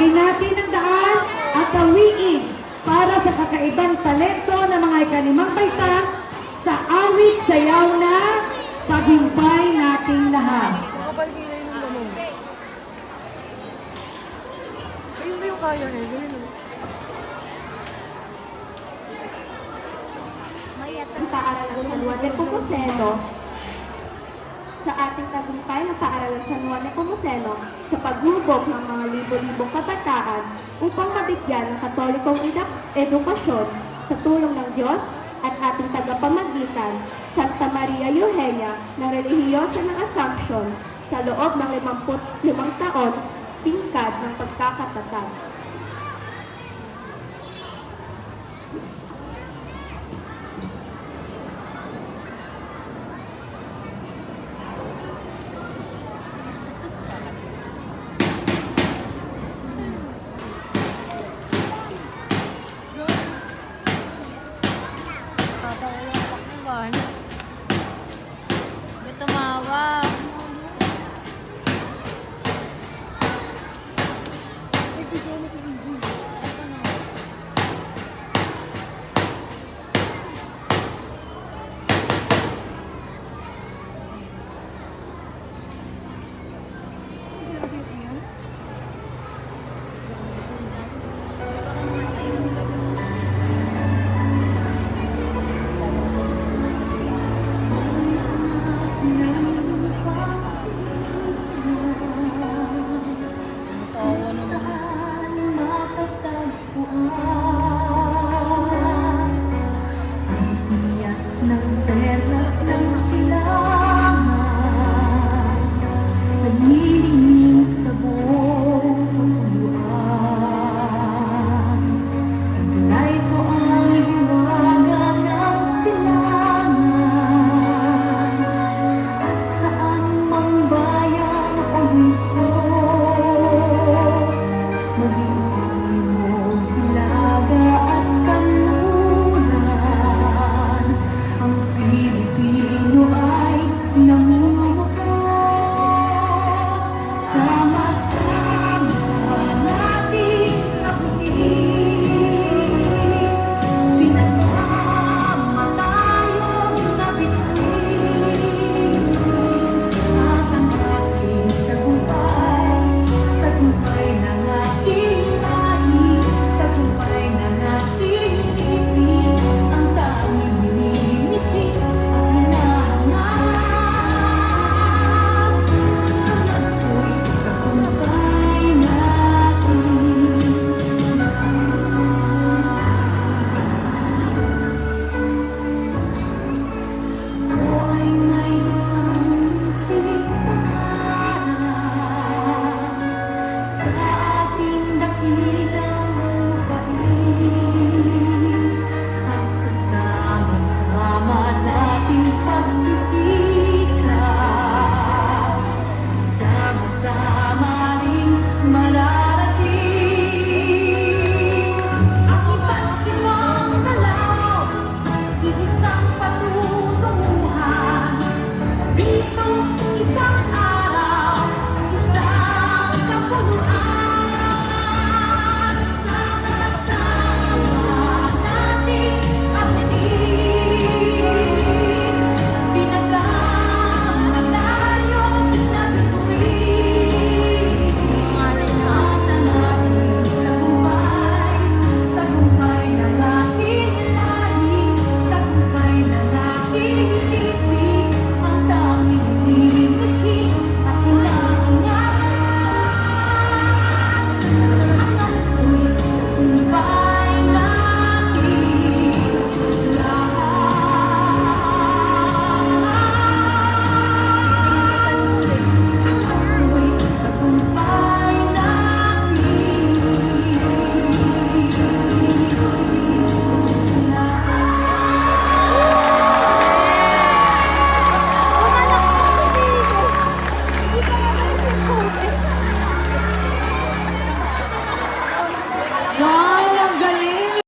Hatiin natin ang daan at tawiin para sa kakaibang talento ng mga ikanimang baita sa awit sayaw na tagumpay nating lahat. Ng. Ayun ba yung kaya eh? Ganyan oh. ang paaralan sa Juan Nepomuceno sa ating tagumpay ng paaralan sa Juan Nepomuceno sa paghubog ng mga libo-libong kabataan upang mabigyan ng katolikong eduk- edukasyon sa tulong ng Diyos at ating tagapamagitan, Santa Maria Eugenia, na relihiyosa ng Assumption sa loob ng 55 taon, tingkad ng pagkakataon.